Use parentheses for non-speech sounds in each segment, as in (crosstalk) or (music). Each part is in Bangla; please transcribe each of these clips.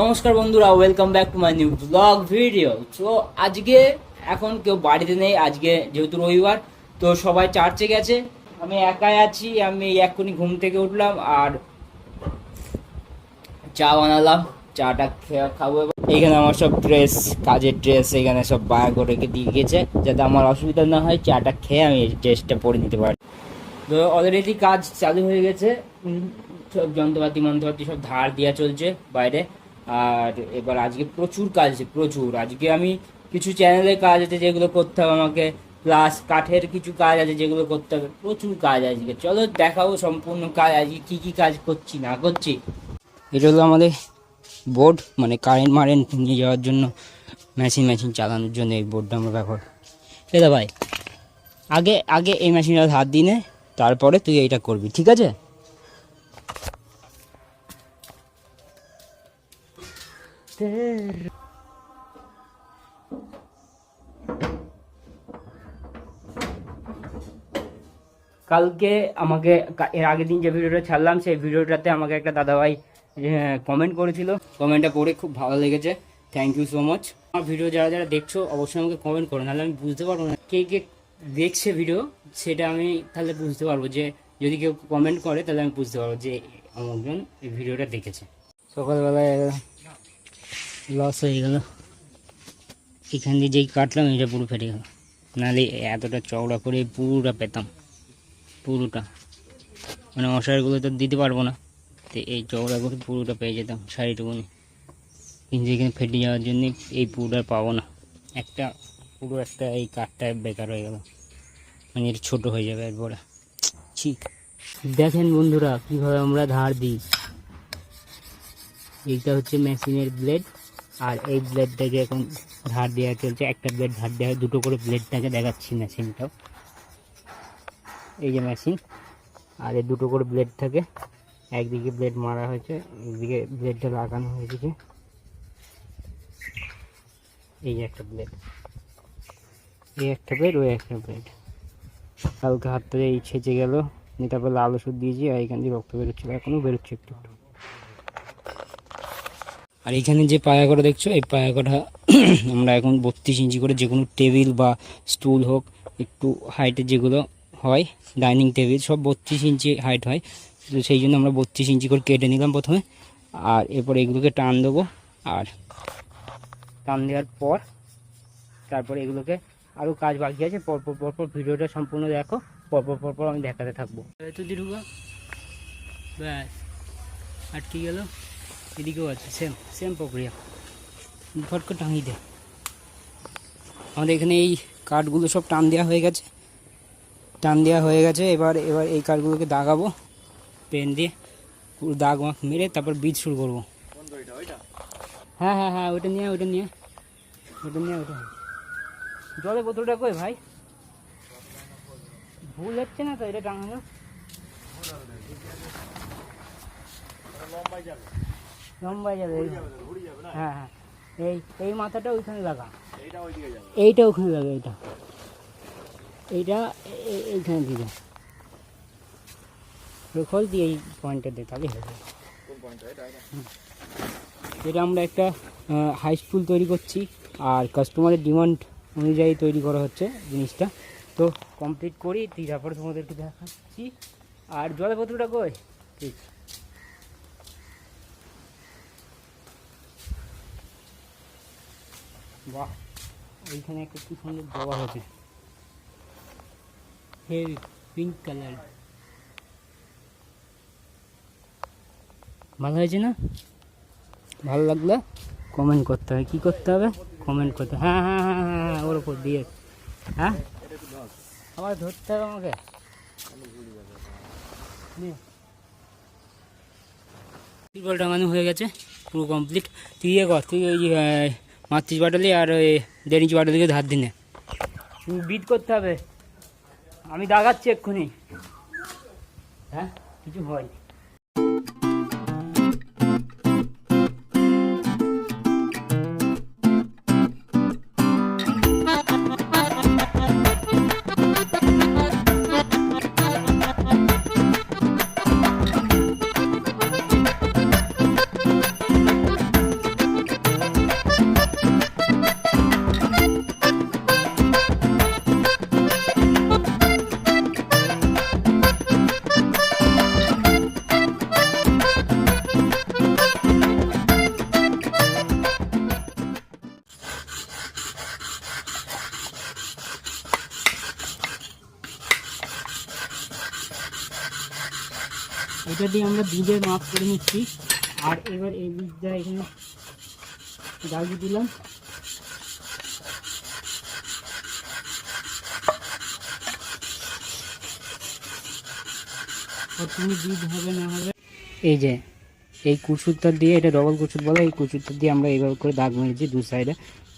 নমস্কার বন্ধুরা welcome back to my new blog video তো আজকে এখন কেউ বাড়িতে নেই, আজকে যেহেতু রবিবার, তো সবাই চার্চে গেছে। আমি একাই আছি, আমি এক্ষুনি ঘুম থেকে উঠলাম আর চা বানালাম, চাটা খাব। এইখানে আমার সব ড্রেস কাজের ড্রেস এখানে সব বায়া করে দিয়ে গেছে, যাতে আমার অসুবিধা না হয়, চাটা খেয়ে আমি ড্রেসটা পরে নিতে পারি। তো অলরেডি কাজ চালু হয়ে গেছে সব যন্ত্রপাতি মন্ত্রপাতি সব ধার দেওয়া চলছে বাইরে। আর এবার আজকে প্রচুর কাজ আছে, প্রচুর। আজকে আমি কিছু চ্যানেলের কাজ আছে যেগুলো করতে হবে আমাকে প্লাস কাঠের কিছু কাজ আছে যেগুলো করতে হবে। প্রচুর কাজ আজকে। চলো দেখাবো সম্পূর্ণ কাজ, আজকে কি কি কাজ করছি, না করছি। এটা হলো আমাদের বোর্ড মানে কারেন্ট মারেন্ট নিয়ে যাওয়ার জন্য মেশিন মেশিন চালানোর জন্য এই বোর্ডটা আমরা ব্যবহার এটা ভাই, আগে আগে এই মেশিনটা হাত দিনে তারপরে তুই এইটা করবি, ঠিক আছে? কালকে আমাকে এর আগের দিন যে ভিডিওটা ছাড়লাম সেই ভিডিওটাতে আমাকে একটা দাদাভাই কমেন্ট করেছিল। কমেন্টটা পড়ে খুব ভালো লেগেছে। থ্যাংক ইউ সো মাচ আমার ভিডিও যারা যারা দেখছ অবশ্যই আমাকে কমেন্ট করো নাহলে আমি বুঝতে পারব না। কে কে দেখছে ভিডিও সেটা আমি তাহলে বুঝতে পারব যে যদি কেউ কমেন্ট করে তাহলে আমি বুঝতে পারব যে অমুকজন এই ভিডিওটা দেখেছে। সকালবেলায় লস হয়ে গেল। এখান দিয়ে যেই কাটলাম, এটা পুরো ফেটে গেল। নাহলে এতটা চওড়া করে পুরোটা পেতাম। পুরোটা। মানে মশারিগুলো তো দিতে পারব না। তো এই চওড়া করে পুরোটা পেয়ে যেতাম শাড়িটুকুনি। কিন্তু এখানে ফেটে যাওয়ার জন্য এই পুরোটা পাবো না। একটা, পুরো একটা এই কাঠটা বেকার হয়ে গেল। মানে এটা ছোটো হয়ে যাবে এরপরে ঠিক দেখেন বন্ধুরা, কীভাবে আমরা ধার দিই। এইটা হচ্ছে মেশিনের ব্লেড আর এই ব্লেডটাকে এখন ধার দেওয়া চলছে। একটা ব্লেড ধার দেওয়া দুটো করে ব্লেডটাকে দেখাচ্ছি মেশিনটাও এই যে মেশিন আর এই দুটো করে ব্লেড থাকে একদিকে ব্লেড মারা হয়েছে, একদিকে ব্লেডটা লাগানো হয়েছে এই একটা ব্লেড এই একটা ব্লেড ওই একটা ব্লেড কালকে হাতটা এই ছেঁচে গেল তারপর লাল ওষুধ দিয়েছি, আর এখান দিয়ে রক্ত বেরোচ্ছিল এখনও বেরোচ্ছে একটু একটু। আর এখানে যে পায়াকড়া দেখছ, এই পায়াকড়া (clears throat) আমরা এখন বত্রিশ ইঞ্চি করে যে কোনো টেবিল বা স্টুল হোক, একটু হাইটে যেগুলো হয়, ডাইনিং টেবিল, সব বত্রিশ ইঞ্চি হাইট হয়। তো সেই জন্য আমরা বত্রিশ ইঞ্চি করে কেটে নিলাম প্রথমে। আর এরপর এগুলোকে টান দেবো। আর টান দেওয়ার পর তারপর এগুলোকে আরও কাজ বাকি আছে। পরপর পরপর ভিডিওটা সম্পূর্ণ দেখো। পরপর পরপর আমি দেখাতে থাকব। তো ঢুকো ব্যাস। আটকে গেল। এদিকেও আছে সেম সেম প্রক্রিয়া। ফট করে টাঙিয়ে দে। আমাদের এখানে এই কাঠগুলো সব টান দেওয়া হয়ে গেছে। টান দেওয়া হয়ে গেছে, এবার এবার এই কাঠগুলোকে দাগাবো, পেন দিয়ে, পুরো দাগ মাখ মেরে তারপর বীজ শুরু করব। হ্যাঁ হ্যাঁ হ্যাঁ ওইটা নিয়ে ওইটা নিয়ে ওইটা নিয়ে ওইটা জলের বোতলটা কই ভাই? ভুল হচ্ছে না তো, এটা টাঙানো? লম্বাই যাবে এই- হ্যাঁ হ্যাঁ। এই এই মাথাটা ওইখানে লাগা। এইটা ওখানে লাগা এইটা। এইটা এইখানে দিবে খোল দিয়ে এই পয়েন্টটা দে তাহলে হয়ে যাবে এটা আমরা একটা হাই স্কুল তৈরি করছি আর কাস্টমারের ডিমান্ড অনুযায়ী তৈরি করা হচ্ছে জিনিসটা। তো কমপ্লিট করি তুই তারপরে তোমাদেরকে দেখাচ্ছি। আর জলপত্রটা কই? ঠিক বাহ, এইখানে একটা কি সুন্দর দেওয়া হয়েছে। হেভি পিঙ্ক কালার ভালো হয়েছে না? ভালো লাগলে? কমেন্ট করতে হবে। কি করতে হবে? কমেন্ট করতে হ্যাঁ হ্যাঁ হ্যাঁ হ্যাঁ হ্যাঁ ওর উপর দিয়ে। হ্যাঁ? আবার ধরতে হবে আমাকে। নে। তিরপল টাঙানো হয়ে গেছে পুরো কমপ্লিট তুই ইয়ে কর, তুই ওই মাতৃশ বাটালি আর ওই দেড় ইঞ্চি ধার দিনে। বিট করতে হবে। আমি দাগাচ্ছি এক্ষুনি। হ্যাঁ কিছু হয় দিয়ে আমরা দুধের মাপ করে নিচ্ছি। আর এবার এই বীজটা এখানে দাগিয়ে দিলাম। হবে না হবে এই যে, এই কুচুরটা দিয়ে, এটা ডবল কুচুর বলে, এই কুচুরটা দিয়ে আমরা এইভাবে করে দাগ মেরেছি দু সাইডে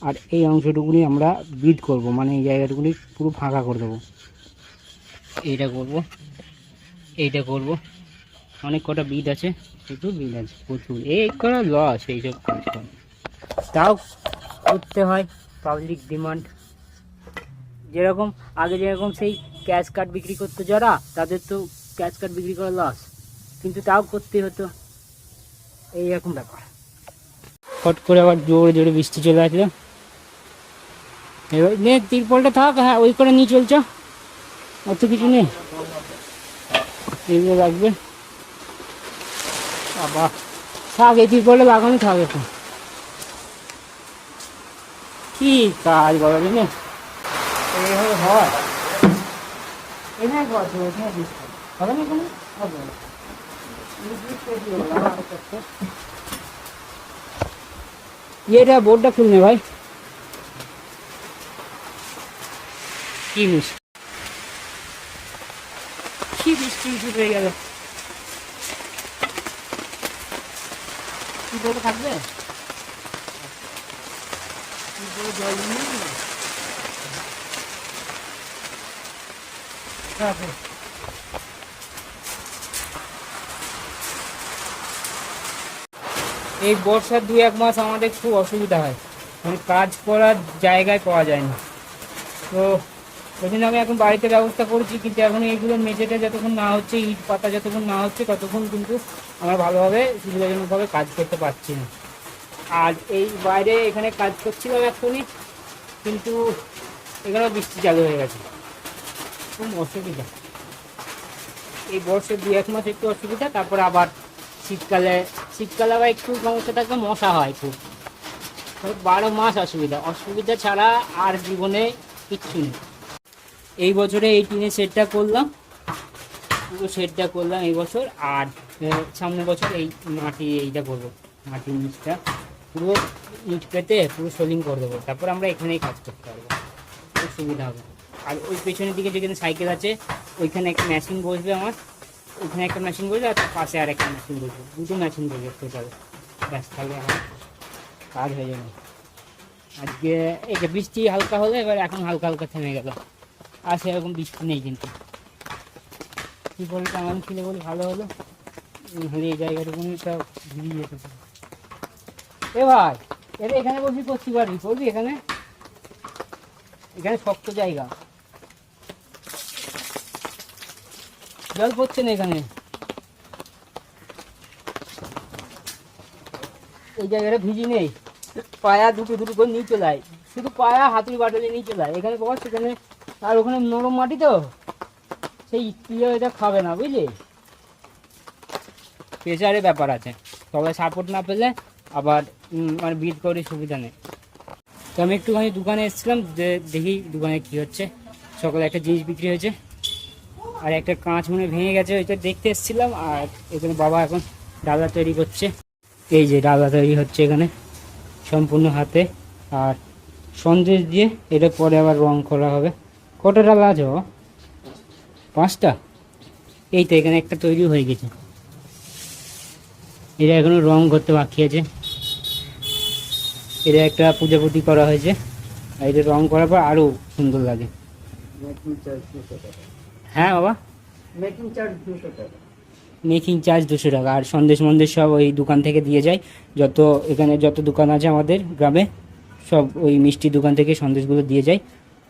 আর এই অংশটুকুনি আমরা বিট করব মানে এই জায়গাটুকুনি পুরো ফাঁকা করে দেবো। এইটা করব এইটা করব। অনেক কটা বিট আছে প্রচুর বিট আছে, প্রচুর। এই করা লস এইসব করে তাও করতে হয় পাবলিক ডিমান্ড যেরকম, আগে যেরকম সেই ক্যাশ কার্ড বিক্রি করতো যারা, তাদের তো ক্যাশ কার্ড বিক্রি করা লস কিন্তু তাও করতে হতো। এইরকম ব্যাপার। ফট করে আবার জোরে জোরে বৃষ্টি চলে আসলো। তিরপলটা থাক হ্যাঁ ওই করে নিয়ে চলছ অত কিছু নেই। এগুলো লাগবে বাবা। থাক এই তিরপলটা লাগানো থাক এখন কি কাজ বলো রে এইভাবে হয়। এখানে গছ এখানে বৃষ্টি হবে না এখানে? হবে। না এটা বোর্ডটা খুলনে ভাই। কি মিস কি বৃষ্টি শুরু থাকবে জল নিয়ে এই বর্ষার দু এক মাস আমাদের খুব অসুবিধা হয়। মানে কাজ করার জায়গায় পাওয়া যায় না। তো ওই জন্য আমি এখন বাড়িতে ব্যবস্থা করেছি, কিন্তু এখন এইগুলো মেঝেটা যতক্ষণ না হচ্ছে, ইট পাতা যতক্ষণ না হচ্ছে, ততক্ষণ কিন্তু আমরা ভালোভাবে সুবিধাজনকভাবে কাজ করতে পারছি না। আর এই বাইরে এখানে কাজ করছিলাম এক্ষুনি, কিন্তু এখানেও বৃষ্টি চালু হয়ে গেছে। খুব অসুবিধা। এই বর্ষের দু এক মাস একটু অসুবিধা, তারপর আবার শীতকালে শীতকালে আবার একটু সমস্যা থাকবে মশা হয় খুব। বারো মাস অসুবিধা। অসুবিধা ছাড়া আর জীবনে কিচ্ছু নেই। এই বছরে এই টিনের সেটটা করলাম, পুরো সেটটা করলাম এই বছর। আর এ, সামনের বছর এই মাটি এইটা করব মাটির নিচটা পুরো ইট পেতে পুরো সোলিং করে দেবো তারপর আমরা এখানেই কাজ করতে পারব। খুব সুবিধা হবে। আর ওই পেছনের দিকে যেখানে সাইকেল আছে ওইখানে একটা মেশিন বসবে আমার। ওখানে একটা মেশিন বসবে আর পাশে আর একটা মেশিন বসবে। দুটো মেশিন বসবে টোটাল ব্যাস তাহলে আমার কাজ হয়ে যাবে। আজকে এই যে বৃষ্টি হালকা হলো এবার এখন হালকা হালকা থেমে গেল। আর সেরকম বৃষ্টি নেই কিন্তু। কি বলে কেমন ছিল বলে? ভালো হলো? এ ভাই এখানে বসবি পারবি করবি এখানে? এখানে শক্ত জায়গা। জল পড়ছে না এখানে? এই জায়গাটা ভিজি নেই। পায়া দুটো দুটো করে নিয়ে চলে আয়। শুধু পায়া, হাতুড়ি বাটলে নিয়ে চলে এখানে বস সেখানে আর ওখানে নরম মাটি তো। সেই ইয়ে এটা খাবে না, বুঝলি? প্রেশারের ব্যাপার আছে। সবাই সাপোর্ট না পেলে আবার মানে বিট করে সুবিধা নেই। তো আমি একটুখানি দোকানে এসেছিলাম যে দেখি দোকানে কি হচ্ছে। সকালে একটা জিনিস বিক্রি হয়েছে। আর একটা কাঁচ মনে ভেঙে গেছে, ওইটা দেখতে এসেছিলাম। আর এখানে বাবা এখন ডালা তৈরি করছে। এই যে ডালা তৈরি হচ্ছে এখানে, সম্পূর্ণ হাতে। আর সন্দেশ দিয়ে এটা পরে আবার রং করা হবে। কটা ডালা আছে? পাঁচটা? এই তো এখানে একটা তৈরি হয়ে গেছে। এটা এখনও রং করতে বাকি আছে। এটা একটা পূজা পুটি করা হয়েছে। আর এটা রং করার পর আরও সুন্দর লাগে। হ্যাঁ বাবা? মেকিং চার্জ দুশো টাকা। মেকিং চার্জ দুশো টাকা। আর সন্দেশ মন্দেশ সব ওই দোকান থেকে দিয়ে যায়। যত এখানে যত দোকান আছে আমাদের গ্রামে সব ওই মিষ্টি দোকান থেকে সন্দেশগুলো দিয়ে যায়।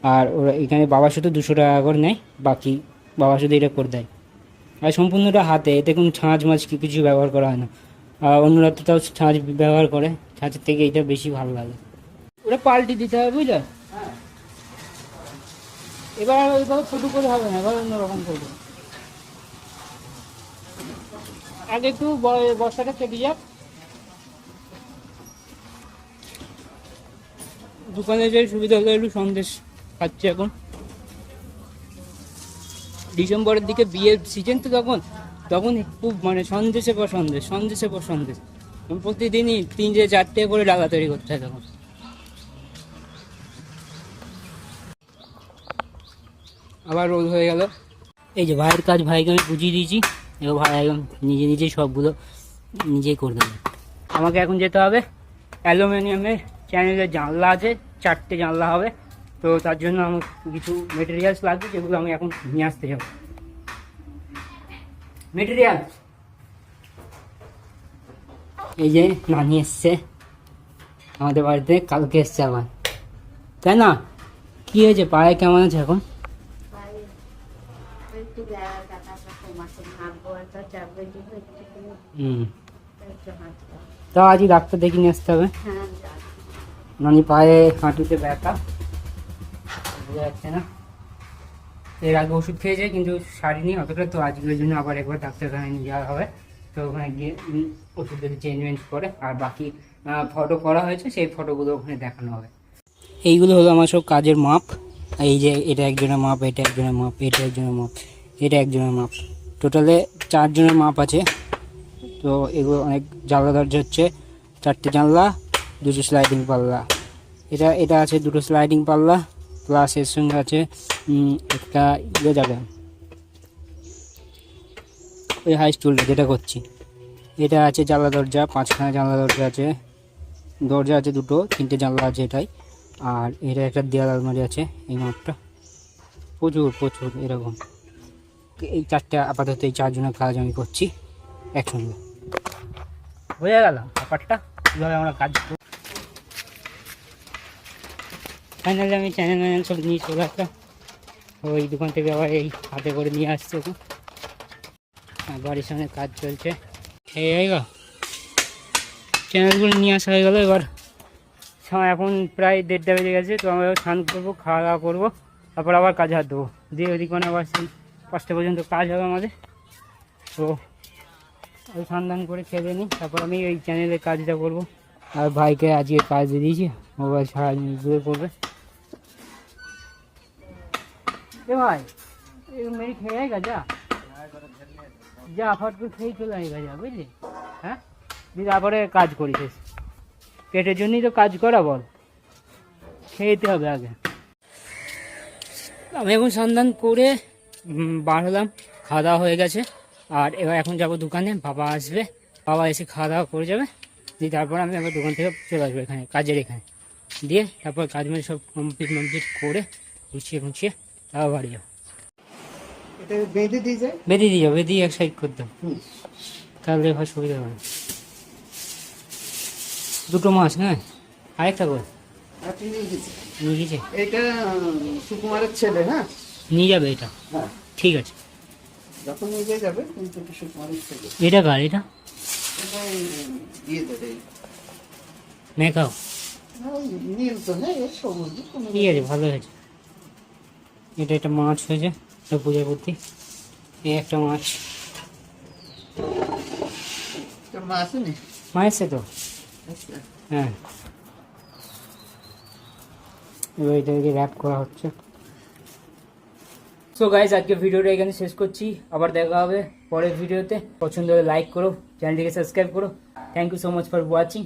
আর ওরা এখানে বাবা শুধু দুশো টাকা করে নেয় বাকি বাবা শুধু এটা করে দেয়। আর সম্পূর্ণটা হাতে এতে কোনো ছাঁচ মাছ কিছু ব্যবহার করা হয় না। আর অন্যরা তো তাও ছাঁচ ব্যবহার করে ছাঁচের থেকে এটা বেশি ভালো লাগে। ওটা পাল্টি দিতে হবে বুঝলে? এবার আর ওইভাবে ছোটো করে হবে না এবার অন্যরকম করব। আগে একটু বর্ষাটা কেটে যাক। দোকানে যে সুবিধা হলো একটু সন্দেশ খাচ্ছি এখন। ডিসেম্বরের দিকে বিয়ের সিজন তো তখন। তখন খুব মানে সন্দেশে পর সন্দেশ সন্দেশে পর সন্দেশ। প্রতিদিনই তিনটে চারটে করে ডালা তৈরি করতে হয় তখন। আবার রোল হয়ে গেল। এই যে ভাইয়ের কাজ ভাইকে আমি বুঝিয়ে দিয়েছি। এবার ভাই একদম নিজে নিজেই সবগুলো নিজেই করে দেবে। আমাকে এখন যেতে হবে। অ্যালুমিনিয়ামের চ্যানেলের জানলা আছে চারটে জানলা হবে। তো তার জন্য আমার কিছু মেটেরিয়ালস লাগবে যেগুলো আমি এখন নিয়ে আসতে যাব। মেটেরিয়াল এই যে নানি এসছে। আমাদের বাড়িতে কালকে এসছে আবার। তাই না? কি হয়েছে? পায়ে কেমন আছে এখন? তা আজই ডাক্তার দেখে নিয়ে আসতে হবে। হ্যাঁ নানি পায়ে হাঁটুতে ব্যথা। বোঝা যাচ্ছে না। এর আগে ওষুধ খেয়েছে, কিন্তু সারিনি অতটা, তো আজকের জন্য আবার একবার ডাক্তারখানায় নিয়ে যাওয়া হবে। তো ওখানে গিয়ে ওষুধ যদি করে, আর বাকি ফটো করা হয়েছে, সেই ফটোগুলো ওখানে দেখানো হবে। এইগুলো হলো আমার সব কাজের মাপ। এই যে এটা একজনের মাপ, এটা একজনের মাপ, এটা একজনের মাপ, এটা একজনের মাপ। টোটালে চারজনের মাপ আছে। তো এগুলো অনেক জানলা দরজা হচ্ছে। চারটে জানলা, দুটো স্লাইডিং পাল্লা। এটা এটা আছে দুটো স্লাইডিং পাল্লা। প্লাস এর সঙ্গে আছে একটা ইয়ে যাবে। ওই হাই স্টুলটা যেটা করছি। এটা আছে জানলা দরজা, পাঁচখানা জানলা দরজা আছে। দরজা আছে দুটো, তিনটে জানলা আছে এটাই। আর এটা একটা দেয়াল আলমারি আছে, এই মাপটা প্রচুর প্রচুর, এরকম। এই চারটে আপাতত এই চারজনের কাজ আমি করছি একসঙ্গে। বোঝা গেল ব্যাপারটা? কীভাবে আমরা কাজ করব ফাইনালি আমি চ্যানেল ম্যানেল সব নিয়ে চলে আসলাম। ওই দোকান থেকে আবার এই হাতে করে নিয়ে আসছে আর বাড়ির সামনে কাজ চলছে। এই হয়ে গেল চ্যানেলগুলো নিয়ে আসা হয়ে গেলো এবার। এখন প্রায় দেড়টা বেজে গেছে, তো আমরা স্নান করব, খাওয়া দাওয়া করব, তারপর আবার কাজ হাত দেবো। দিয়ে ওদিক মানে আবার সেই পাঁচটা পর্যন্ত কাজ হবে আমাদের। তো ওই সন্ধান করে খেলে নিই, তারপর আমি ওই চ্যানেলে কাজটা করব। আর ভাইকে আজকে কাজ দিয়ে দিয়েছি, মোবাইল সারাদিন ঘুরে করবে। এ ভাই মেরি খেয়ে আয় গাজা যা। ফট করে খেয়ে চলে আয় যা, বুঝলি? হ্যাঁ? দিয়ে তারপরে কাজ করিস পেটের জন্যই তো কাজ করা, বল। খেয়েতে হবে আগে। আমি এখন সন্ধান করে বার হলাম। খাওয়া দাওয়া হয়ে গেছে। আর এবার এখন যাব দোকানে, বাবা আসবে। বাবা এসে খাওয়া দাওয়া করে যাবে। দিয়ে তারপর আমি আবার দোকান থেকে চলে আসব এখানে, কাজের এখানে। দিয়ে তারপর কাজ মানে সব কমপ্লিট কমপ্লিট করে গুছিয়ে গুছিয়ে তারপর বাড়ি এটা বেঁধে দিয়ে যায়? দিয়ে যাব বেরিয়ে এক সাইড করতে হবে। তাহলে হয় সুবিধা হবে। দুটো মাছ না আরেকটা করে নিয়ে গেছে। এটা সুকুমারের ছেলে হ্যাঁ? নিয়ে যাবে এটা? হ্যাঁ। ঠিক আছে। যখন নিয়ে যাবে কিন্তু এটা সুকুমারের ছেলে। এটা কার এটা? এটা দিয়ে দেবে। মেকাও। নীল তো হ্যাঁ সবুজ ঠিক আছে ভালো হয়েছে। এটা একটা মাছ হয়েছে এটা পূজা করতে। এই একটা মাছ। তো? আচ্ছা। হ্যাঁ। এবার এটাকে র্যাপ করা হচ্ছে। সো গাইজ আজকে ভিডিওটা এখানে শেষ করছি। আবার দেখা হবে পরের ভিডিওতে। পছন্দ হলে লাইক করো চ্যানেলটিকে সাবস্ক্রাইব করো। Thank you so much for watching